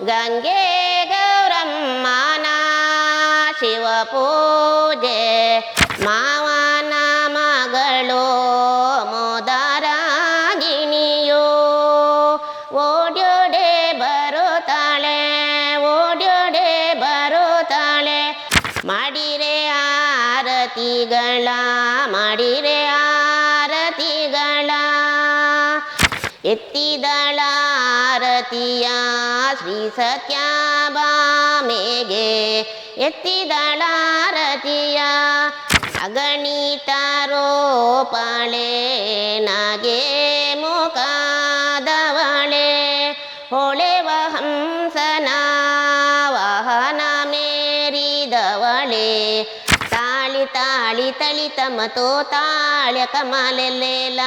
Boat ಗಂಗೆ ಗೌರಮ್ಮನ ಸತ್ಯಭಾಮೆಗೆ ಎತ್ತಿದಳಾರತಿಯ ಅಗಣಿತರೋಪಳೆ ನಾಗೆ ರೋಪಳೆ ನಗೆ ಮುಖದವಳೆ ಹೊಳೆವ ಹಂಸನ ವಾಹನ ಮೇರಿದವಳೆ ತಾಳಿ ತಾಳಿ ತಳಿತ ಮತೋ ತಾಳ್ಯ ಕಮಾಲೆಲ್ಲೇಲ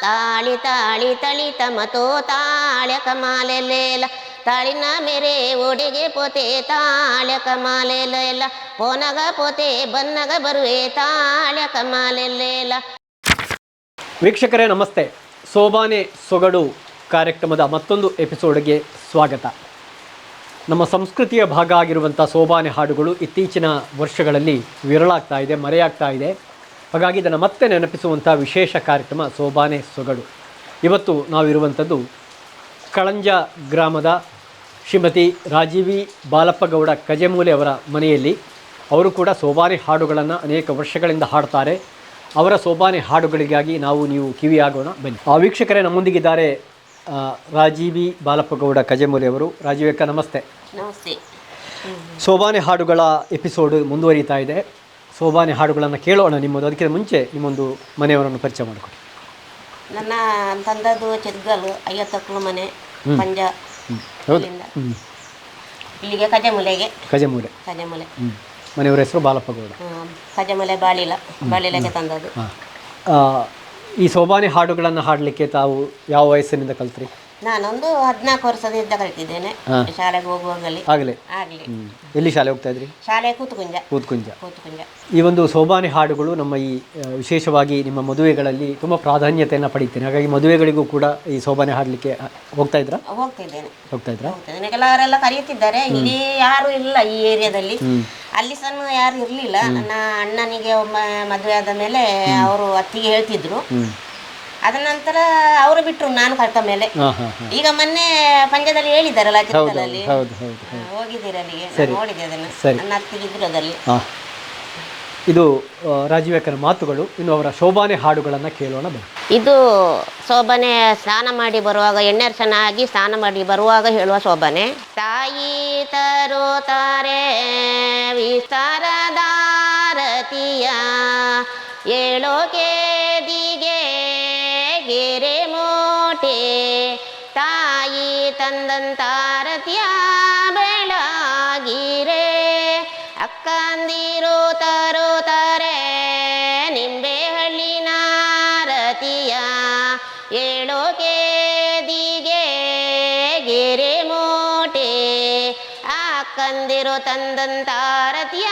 ತಾಳಿ ತಾಳಿ ತಳಿತ ಮತೋ ತಾಳ್ಯ ಕಮಾಲೆಲ್ಲೇಲ ತಾಳಿನ ಮೇರೆ ಒಡೆಗೆ ಪೋತೆ ತಾಳ್ಯ ಕಮಾಲೆಲ್ಲ ಪೋನಗ ಪೋತೆ, ಬನ್ನಗ ಬರುವೆ ತಾಳ್ಯ ಮಾಲೆಲ್ಲ ವೀಕ್ಷಕರೇ, ನಮಸ್ತೆ. ಸೋಬಾನೆ ಸೊಗಡು ಕಾರ್ಯಕ್ರಮದ ಮತ್ತೊಂದು ಎಪಿಸೋಡ್ಗೆ ಸ್ವಾಗತ. ನಮ್ಮ ಸಂಸ್ಕೃತಿಯ ಭಾಗ ಆಗಿರುವಂಥ ಸೋಬಾನೆ ಹಾಡುಗಳು ಇತ್ತೀಚಿನ ವರ್ಷಗಳಲ್ಲಿ ವಿರಳಾಗ್ತಾ ಇದೆ, ಮರೆಯಾಗ್ತಾ ಇದೆ. ಹಾಗಾಗಿ ಇದನ್ನು ಮತ್ತೆ ನೆನಪಿಸುವಂಥ ವಿಶೇಷ ಕಾರ್ಯಕ್ರಮ ಸೋಬಾನೆ ಸೊಗಡು. ಇವತ್ತು ನಾವಿರುವಂಥದ್ದು ಕಳಂಜ ಗ್ರಾಮದ ಶ್ರೀಮತಿ ರಾಜೀವಿ ಬಾಲಪ್ಪಗೌಡ ಕಜೆಮೂಲೆ ಅವರ ಮನೆಯಲ್ಲಿ ಅವರು ಕೂಡ ಸೋಬಾನೆ ಹಾಡುಗಳನ್ನು ಅನೇಕ ವರ್ಷಗಳಿಂದ ಹಾಡ್ತಾರೆ. ಅವರ ಸೋಬಾನೆ ಹಾಡುಗಳಿಗಾಗಿ ನಾವು ನೀವು ಕಿವಿಯಾಗೋಣ ಬನ್ನಿ. ಆ ವೀಕ್ಷಕರೇ ನಮ್ಮೊಂದಿಗಿದ್ದಾರೆ ರಾಜೀವಿ ಬಾಲಪ್ಪಗೌಡ ಕಜೆಮೂಲೆ ಅವರು. ರಾಜೀವಕ್ಕ ನಮಸ್ತೆ. ನಮಸ್ತೆ. ಸೋಬಾನೆ ಹಾಡುಗಳ ಎಪಿಸೋಡ್ ಮುಂದುವರಿತಾ ಇದೆ. ಸೋಬಾನೆ ಹಾಡುಗಳನ್ನು ಕೇಳೋಣ ನಿಮ್ಮದು. ಅದಕ್ಕಿಂತ ಮುಂಚೆ ನಿಮ್ಮೊಂದು ಮನೆಯವರನ್ನು ಪರಿಚಯ ಮಾಡಿಕೊಡಿ. ನನ್ನ ತಂದದ್ದು ಚಿದ್ಗಲ್ ಐವತ್ತಕ್ಕಳು ಮನೆ ಪಂಜ. ಹೌದು. ಹ್ಞೂ ಇಲ್ಲಿಗೆ ಕಜಮೂಲೆಗೆ. ಕಜಮೂಲೆ. ಕಜಮೂಲೆ. ಹ್ಞೂ ಮನೆಯವರ ಹೆಸರು ಬಾಲಪ್ಪ ಗೌಡ ಕಜಮೂಲೆ ಬಾಳಿಲ ಬಾಳಿಲಕ್ಕೆ ತಂದದ್ದು. ಈ ಸೋಬಾನೆ ಹಾಡುಗಳನ್ನು ಹಾಡಲಿಕ್ಕೆ ತಾವು ಯಾವ ವಯಸ್ಸಿನಿಂದ ಕಲ್ತ್ರಿ? ನಾನೊಂದು ಹದಿನಾಲ್ಕು ವರ್ಷದಿಂದ ಕಲಿತಿದ್ದೇನೆ. ಶಾಲೆಗೆ ಹೋಗುವಾಗಲಿ. ಆಗಲೇ? ಆಗ್ಲಿ. ಎಲ್ಲಿ ಶಾಲೆ ಹೋಗ್ತಾ ಇದ್ರಿ ಶಾಲೆ ಕೂತ್ಕುಂಜ. ಕೂತ್ಕುಂಜ. ಕೂತ್ಕುಂಜ. ಈ ಒಂದು ಸೋಬಾನೆ ಹಾಡುಗಳು ನಮ್ಮ ಈ ವಿಶೇಷವಾಗಿ ನಿಮ್ಮ ಮದುವೆಗಳಲ್ಲಿ ತುಂಬಾ ಪ್ರಾಧಾನ್ಯತೆಯನ್ನ ಪಡೀತೇನೆ ಹಾಗಾಗಿ ಮದುವೆಗಳಿಗೂ ಕೂಡ ಈ ಸೋಬಾನೆ ಹಾಡಲಿಕ್ಕೆ ಹೋಗ್ತಾ ಇದ್ರಾ ಹೋಗ್ತಿದ್ದೇನೆ. ಹೋಗ್ತಾ ಇದ್ರಾ ಹೋಗ್ತಿದ್ದೇನೆ ಕೆಲವರೆಲ್ಲ ಕರೆಯುತ್ತಿದ್ದಾರೆ. ಇಲ್ಲಿ ಯಾರು ಇಲ್ಲ ಈ ಏರಿಯಾದಲ್ಲಿ. ಅಲ್ಲಿ ಸಹ ಯಾರು ಇರಲಿಲ್ಲ. ನನ್ನ ಅಣ್ಣನಿಗೆ ಒಮ್ಮೆ ಮದುವೆ ಆದ ಮೇಲೆ ಅವರು ಅತ್ತಿಗೆ ಹೇಳ್ತಿದ್ರು. ಅದ ನಂತರ ಅವರು ಬಿಟ್ರು ನಾನು ಕರ್ತ ಮೇಲೆ. ಈಗ ಮೊನ್ನೆ ಪಂಜದಲ್ಲಿ ಹೇಳಿದ್ದಾರಲ್ಲ ಚಿತ್ರದಲ್ಲಿ. ಹೋಗಿದ್ದೀರ ಅಲ್ಲಿಗೆ? ನೋಡಿದೆ ಅದನ್ನು. ನನ್ನ ಅತ್ತಿಗೆ ಇದ್ರು ಅದಲ್ಲಿ ಇದು ರಾಜೀವೇಕರ ಮಾತುಗಳು ಇನ್ನು ಅವರ ಶೋಭಾನೆ ಹಾಡುಗಳನ್ನು ಕೇಳೋಣ ಇದು ಶೋಭನೆ ಸ್ನಾನ ಮಾಡಿ ಬರುವಾಗ ಎಣ್ಣೆರ್ಸನ ಆಗಿ ಸ್ನಾನ ಮಾಡಿ ಬರುವಾಗ ಹೇಳುವ ಶೋಭನೆ. ತಾಯಿ ತರುತ್ತಾರೆ ವಿಸ್ತಾರದಾರತಿಯ ಏಳೋ ತಂದಂತಾರತಿಯ ಬೆಳಗಿರೆ ಅಕ್ಕಂದಿರು ತರುತ್ತಾರೆ ನಿಂಬೆ ಹಳ್ಳಿನ ರತಿಯ ಏಳೋಕೆ ದಿಗೆ ಗೆರೆ ಮೋಟೆ ಅಕ್ಕಂದಿರು ತಂದಂತಾರತಿಯ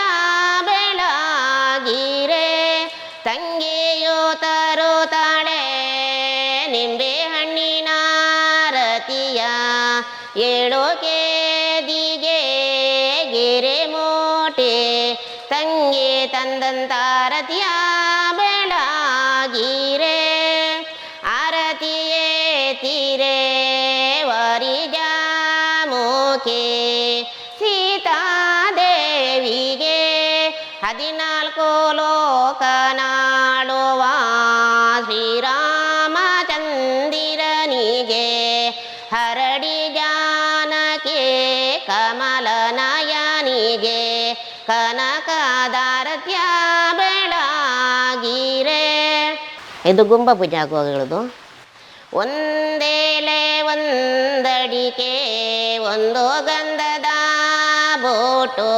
ಇದು ಗುಂಬ ಪೂಜೆ ಆಗುವಾಗಳದು ಒಂದೇಲೆ ಒಂದಡಿಕೆ, ಒಂದು ಗಂಧದ ಬೋಟು,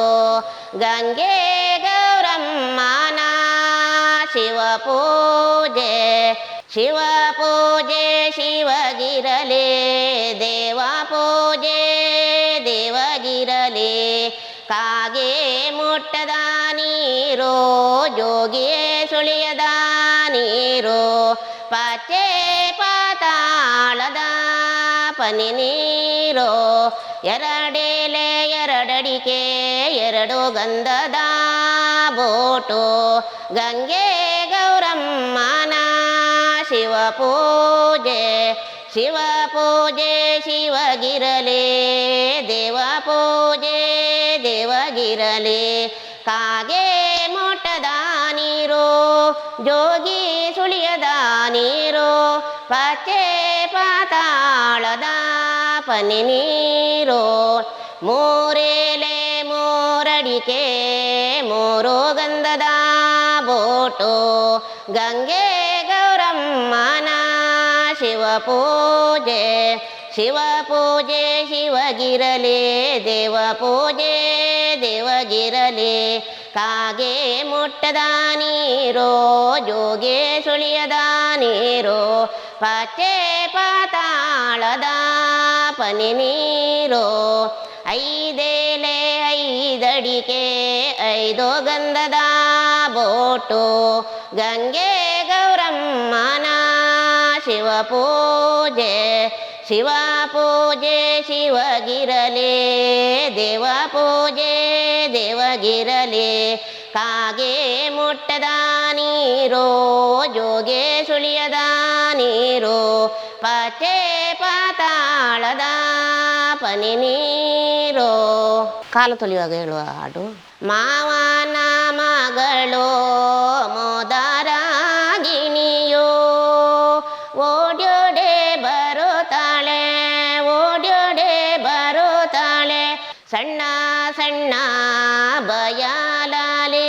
ಗಂಗೆ ಗೌರಮ್ಮನ ಶಿವ ಪೂಜೆ ಶಿವ ಪೂಜೆ ಶಿವಗಿರಲಿ. ನೀರು ಪಚೆ ಪಾತಾಳದ ಪನಿ ನೀರು. ಎರಡೆಲೆ ಎರಡಡಿಕೆ, ಎರಡು ಗಂಧದ ಬೋಟು. ಗಂಗೆ ಗೌರಮ್ಮನ ಶಿವ ಪೂಜೆ ಶಿವ ಪೂಜೆ ಶಿವಗಿರಲಿ, ದೇವ ಪೂಜೆ ದೇವಗಿರಲಿ. ಕಾಗೆ ಜೋಗಿ ಸುಳಿಯದ ನೀರು, ಪಚೆ ಪಾತಾಳದ ಪನಿ ನೀರು. ಮೂರೇಲೆ ಮೂರಡಿಕೆ, ಮೂರು ಗಂಧದ ಬೋಟು. ಗಂಗೆ ಗೌರಮ್ಮನ ಶಿವ ಪೂಜೆ ಶಿವ ಪೂಜೆ ಶಿವಗಿರಲಿ, ದೇವ ಪೂಜೆ ದೇವಗಿರಲಿ. ಕಾಗೆ ಮುಟ್ಟದ ನೀರೋ, ಜೋಗೆ ಸುಳಿಯದ ನೀರೋ, ಪಚೆ ಪಾತಾಳದ ಪನಿ ನೀರೋ. ಐದೇಲೆ ಐದಡಿಕೆ, ಐದೋ ಗಂಧದ ಬೋಟು, ಗಂಗೆ ಗೌರಮ್ಮನ ಶಿವ ಪೂಜೆ ಶಿವ ಪೂಜೆ ಶಿವಗಿರಲೇ, ದೇವ ಪೂಜೆ ದೇವಗಿರಲಿ ಕಾಗೆ ಮುಟ್ಟದ ನೀರೋ ಜೋಗೆ ಸುಳಿಯದ ನೀರೋ ಪಚೆ ಪಾತಾಳದ ಪನಿ ನೀರೋ. ಕಾಲು ತೊಳೆಯುವಾಗ ಹೇಳುವ ಹಾಡು. ಮಾವನ ಮಗಳು ಮೋದರಾಗಿಣಿಯೋ ಸಣ್ಣ ಬಯಲಾಲೆ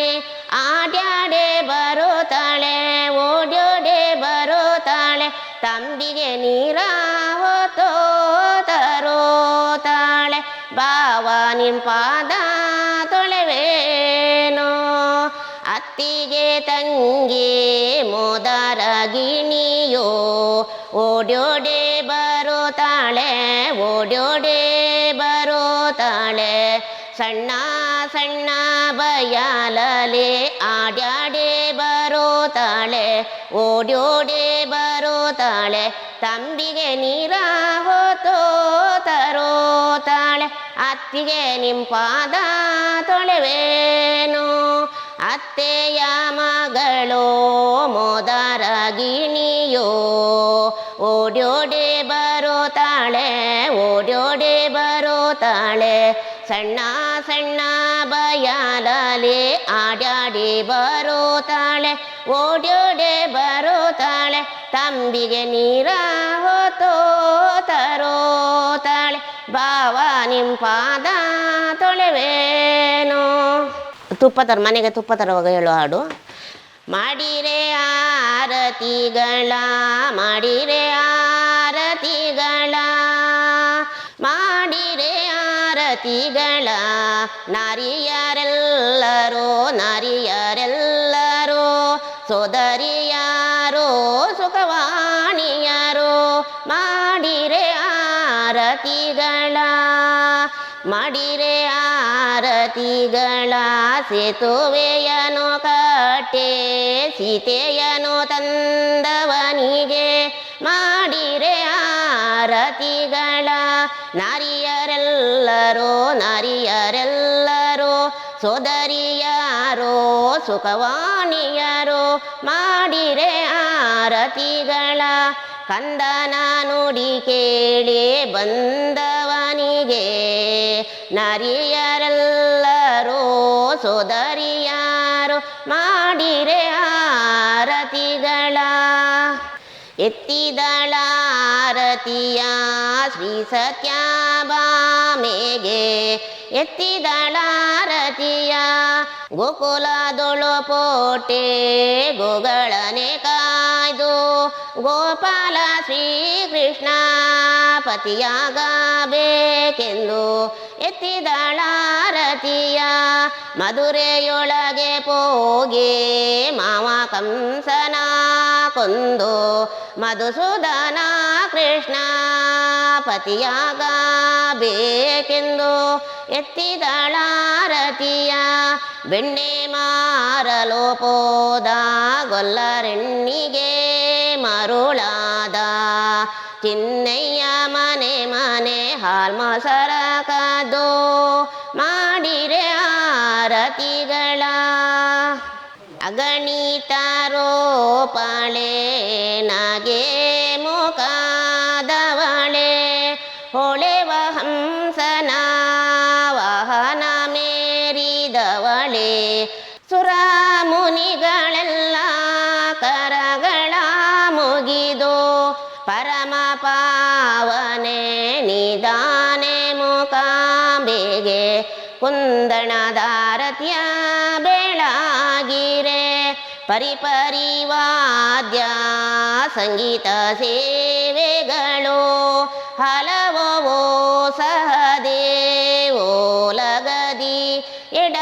ಆಡ್ಯಾಡೆ ಬರುತ್ತಾಳೆ ಓಡ್ಯೋಡೆ ಬರುತ್ತಾಳೆ ತಂಬಿಗೆ ನೀರ ಹೊತ್ತೋ ತರೋತಾಳೆ ಬಾವ ನಿನ್ ಬರುತ್ತಾಳೆ ಸಣ್ಣ ಸಣ್ಣ ಬಯಲಲೆ, ಆಡ್ಯಾಡೆ ಬರುತ್ತಾಳೆ ಓಡ್ಯೋಡೆ ತಾಳೆ, ತಂಬಿಗೆ ನೀರ ತರೋ ತಾಳೆ, ಅತ್ತಿಗೆ ನಿಂಪಾದ ತೊಳೆವೇನು, ಅತ್ತೆಯ ಮಗಳು ಮೋದರಗಿಣಿಯೋ ಓಡ್ಯೋಡೆ ಬರೋ ಬರುತ್ತಾಳೆ ಸಣ್ಣ ಸಣ್ಣ ಬಯಲಲೆ ಆಡ್ಯಾಡಿ ಬರುತ್ತಾಳೆ ಬರೋ ಬರುತ್ತಾಳೆ ತಂಬಿಗೆ ನೀರ ಹೊತ್ತೋ ತರೋತಾಳೆ ಬಾವ ನಿಂಪಾದ ತೊಳೆವೇನು. ತುಪ್ಪ ತರ, ಮನೆಗೆ ತುಪ್ಪ ತರುವಾಗ ಹೇಳೋ ಹಾಡು. ಮಾಡಿರೆ ಆರತಿಗಳ, ಮಾಡಿರೆ ಆರತಿಗಳ ನಾರಿಯರೆಲ್ಲರೋ ನಾರಿಯರೆಲ್ಲರೋ ಸೋದರಿಯಾರೋ ಸುಖವಾಣಿಯರೋ ಮಾಡಿರೆ ಆರತಿಗಳ ಮಾಡಿರೆ ಆರತಿಗಳ ಸೇತುವೆಯನು ಕಟ್ಟೆ ಸೀತೆಯನು ತಂದವನಿಗೆ ನಾರಿಯರೆಲ್ಲರೋ ನಾರಿಯರೆಲ್ಲರೋ ಸೋದರಿಯಾರೋ ಸುಖವಾಣಿಯರೋ ಮಾಡಿರೆ ಆರತಿಗಳ. ಕಂದನ ನುಡಿ ಕೇಳಿ ಬಂದವನಿಗೆ ನರಿಯರೆಲ್ಲರೂ ಸೋದರಿಯಾರು ಮಾಡಿರೆ ಆರತಿಗಳ. ಎತ್ತಿದಳಾರತಿಯ ಶ್ರೀ ಸತ್ಯಭಾಮೆಗೆ. ಎತ್ತಿದಳಾರತಿಯ ಗೋಕುಲದೊಳು ಪೋಟೆ ಗೋಗಳನೆ ಕಾಯ್ದು. ಗೋಪಾಲ ಶ್ರೀಕೃಷ್ಣ ಪತಿಯಾಗಬೇಕೆಂದು ಎತ್ತಿದಳಾರತಿಯ ಮಧುರೆಯೊಳಗೆ ಪೋಗೆ ಮಾವ ಕಂಸನ ಕೊಂದು ಮಧುಸೂದನ ಕೃಷ್ಣ ಪತಿಯಾಗಬೇಕೆಂದು ಎತ್ತಿದಳಾರತಿಯ ಬೆಣ್ಣೆ ಮಾರಲು ಪೋದ ಗೊಲ್ಲರೆಣ್ಣಿಗೆ ಮರುಳಾದ ಚಿನ್ನಯ್ಯ ಮನೆ ಮನೆ ಹಾಲ್ಮ ಕದ್ದು ಮಾಡಿರೆ ಆರತಿಗಳ ಅಗಣಿತ ರೋಪಳೆ ನಗೆ ಮುಖದವಳೆ ಕುಂದಣದಾರತ್ಯ ಬೆಳಗಿರೆ. ಪರಿಪರಿವಾದ್ಯ ಸಂಗೀತ ಸೇವೆಗಳು ಹಲವೋ ಸಹದೇವೋಲಗದಿ ಎಡ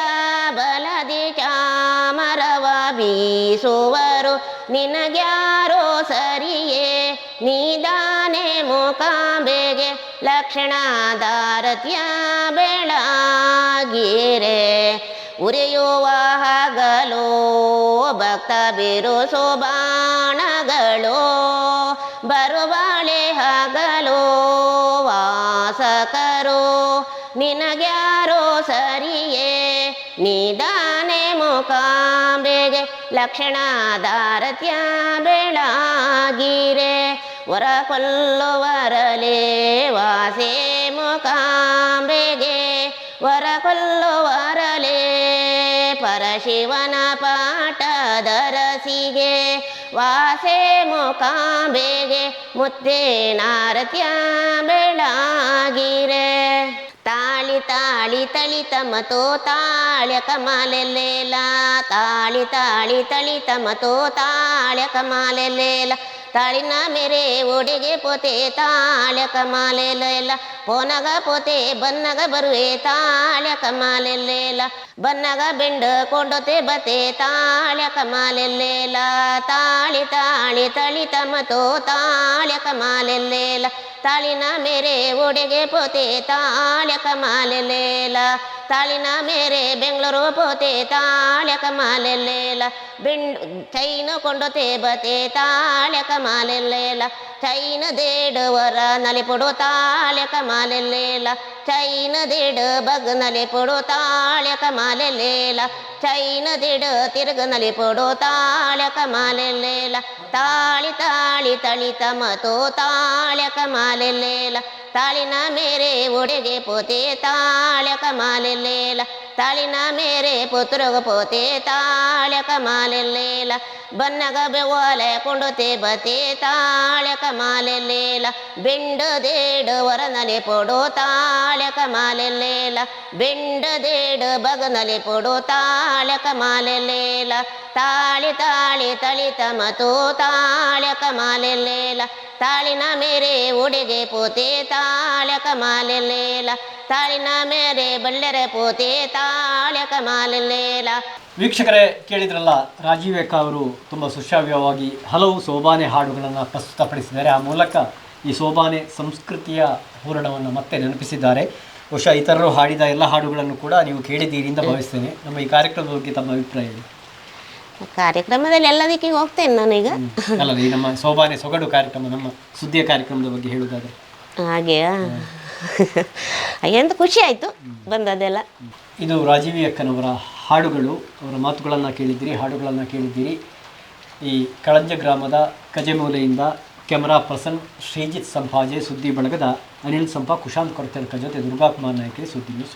ಬಲದಿ ಚಾಮರವ ಬೀಸುವರು ನಿನಗ್ಯಾರೋ ಸರಿಯೇ ನೀದಾನೆ ಮುಖಾಂಬೆಗೆ ಲಕ್ಷಣದಾರತ್ಯ ಬೆಳಗಿರೆ ಉರಿಯುವ ಹಗಲು ಭಕ್ತ ಬಿರುಸು ಬಾಣಗಳು ಬರುವಾಳೆ ಹಗಲು, ವಾಸಕರು, ನಿನಗ್ಯಾರೋ ಸರಿಯೇ? ನಿಧಾನೆ ಮುಖಾಂಬೆಗೆ ಲಕ್ಷಣಾಧಾರತ್ಯ ಬೆಳಗಿರೆ. ವರ ಕೊಲ್ಲುವರಲೇ ವಾಸೆ ಮುಖಾಂಬೆಗೆ ವರ ಕೊಲ್ಲುವರಲೆ ಪರಶಿವನ ಪಾಠದರಸಿಗೆ ವಾಸೆ ಮುಖಾಂಬೆಗೆ ಮುತ್ತೆ ನಾರತ್ಯ ಬೆಳಗಿರೆ. ತಾಳಿ ತಾಳಿ ತಳಿತ ಮತೋ ತಾಳ್ಯ ಕಮಾಲೆಲ್ಲೇಲ ತಾಳಿ ತಾಳಿ ತಳಿತ ಮತೋ ತಾಳ್ಯ ಕಮಾಲೆಲ್ಲೇಲ ತಾಳಿನ ಮೇರೆ ಒಡೆಗೆ ಪೋತೆ ತಾಳ್ಯ ಕಮಾಲೆಲ್ಲ ಪೋನಗ ಪೋತೆ, ಬನ್ನಗ ಬರುವೆ ತಾಳ್ಯ ಕಮಾಲೆಲ್ಲೇಲ ಬನ್ನಗ ಬೆಂಡ ಕೊಂಡೊತೆ ಬತೆ ತಾಳ್ಯ ಕಮಾಲೆಲ್ಲೇಲ ತಾಳಿ ತಾಳಿ ತಳಿತ ಮತೋ ತಾಳ್ಯ ಕಮಾಲೆಲ್ಲೇಲ ತಾಳಿನ ಮೇರೆ ಒಡೆಗೆ ಪೋತೆ ತಾಳ್ಯ ಕಮಾಲೆಲ್ಲೇಲ ತಾಳಿನ ಮೇರೆ ಬೆಂಗಳೂರು ಪೋತೆ ತಾಳ್ಯ ಕಮಾಲೆಲ್ಲೇಲ ಬೆಂಡ್ ಚೈನು ಕೊಂಡೊತೆ ಬತೆ ತಾಳ್ಯ ಕಮಾಲೆಲ್ಲೇಲ ಚೈನ ದೇಡುವರ ನಲಿಪುಡು ತಾಳ್ಯ ಕಮಾಲೆಲ್ಲೇಲ ಚೈನ ದೇಡು ಬಗ್ ನಲಿಪುಡು ತಾಳ್ಯ ಕಮಾಲೆಲ್ಲೇಲ ಚೈನ ದೇಡು ತಿರುಗ ನಲಿಪುಡು ತಾಳ್ಯ ಕಮಾಲೆಲ್ಲೇಲ ತಾಳಿ ತಾಳಿ ತಳಿತ ಮತೋ ತಾಳ್ಯ ಕಮಾಲೆಲ್ಲೇಲ ತಾಳಿನ ಮೇರೆ ಒಡೆಗೆ ಪೋತೆ ತಾಳ್ಯ ಕಮಾಲೆಲ್ಲೇಲ ತಾಳಿನ ಮೇರೆ ಪುತ್ರಗ ಪೋತೆ ತಾಳ್ಯ ಕಮಾಲೆಲ್ಲೇಲ ಬನ್ನಗ ಬೆವಲೆ ಕೊಂಡೊತೆ ಬತೆ ತಾಳ್ಯ ಕಮಾಲೆಲ್ಲೇಲ ಬೆಂಡ ದೇಡು ವರನಲಿ ಪೊಡೋ ತಾಳ್ಯ ಕಮಾಲೆಲ್ಲೇಲ ಬೆಂಡ ದೇಡು ಬಗನಲಿ ಪೊಡು ತಾಳ್ಯ ಕಮಾಲೆಲ್ಲೇಲ ತಾಳಿ ತಾಳಿ ತಳಿತ ಮತೋ ತಾಳ್ಯ ಕಮಾಲೆಲ್ಲೇಲ ತಾಳಿನ ಮೇರೆ ಒಡೆಗೆ ಪೋತೆ ತಾಳ್ಯ ಕಮಾಲೆಲ್ಲೇಲ ತಾಳಿನ ಮೇರೆ ಬಳ್ಳರೆ ಪೋತೆ ತಾಳ್ಯ ಕಮಾಲೆಲ್ಲೇಲ ವೀಕ್ಷಕರೇ ಕೇಳಿದ್ರಲ್ಲ ರಾಜೀವ್ ರೇಖಾ ಅವರು ತುಂಬ ಸುಶ್ರಾವ್ಯವಾಗಿ ಹಲವು ಸೋಬಾನೆ ಹಾಡುಗಳನ್ನು ಪ್ರಸ್ತುತಪಡಿಸಿದ್ದಾರೆ. ಆ ಮೂಲಕ ಈ ಸೋಬಾನೆ ಸಂಸ್ಕೃತಿಯ ಹೂರಣವನ್ನು ಮತ್ತೆ ನೆನಪಿಸಿದ್ದಾರೆ. ಬಹುಶಃ ಇತರರು ಹಾಡಿದ ಎಲ್ಲ ಹಾಡುಗಳನ್ನು ಕೂಡ ನೀವು ಕೇಳಿದ್ದೀರಿ ಅಂತ ಭಾವಿಸ್ತೇನೆ. ನಮ್ಮ ಈ ಕಾರ್ಯಕ್ರಮದ ಬಗ್ಗೆ ತಮ್ಮ ಅಭಿಪ್ರಾಯ ಕಾರ್ಯಕ್ರಮದಲ್ಲಿ ಎಲ್ಲದಕ್ಕೆ ಹೋಗ್ತೇನೆ ನಾನೀಗ. ಅಲ್ಲ ಈ ನಮ್ಮ ಸೋಬಾನೆ ಸೊಗಡು ಕಾರ್ಯಕ್ರಮ ನಮ್ಮ ಸುದ್ದಿಯ ಕಾರ್ಯಕ್ರಮದ ಬಗ್ಗೆ ಹೇಳುವುದಾದ್ರೆ. ಹಾಗೆಯಾ ಎಂತ ಖುಷಿ ಆಯಿತು ಬಂದದೆಲ್ಲ ಇದು ರಾಜೀವಿ ಅಕ್ಕನವರ ಹಾಡುಗಳು, ಅವರ ಮಾತುಗಳನ್ನು ಕೇಳಿದ್ದೀರಿ, ಹಾಡುಗಳನ್ನು ಕೇಳಿದ್ದೀರಿ. ಈ ಕಳಂಜ ಗ್ರಾಮದ ಕಜೆಮೂಲೆಯಿಂದ ಕ್ಯಾಮರಾ ಪರ್ಸನ್ ಶ್ರೀಜಿತ್ ಸಂಪಾಜೆ, ಸುದ್ದಿ ಬಳಗದ ಅನಿಲ್ ಸಂಪ, ಕುಶಾಂತ್ ಕೊರತೆರ್ಕ ಜೊತೆ ದುರ್ಗಾಕುಮಾರ್ ನಾಯ್ಕೆ ಸುದ್ದಿ. News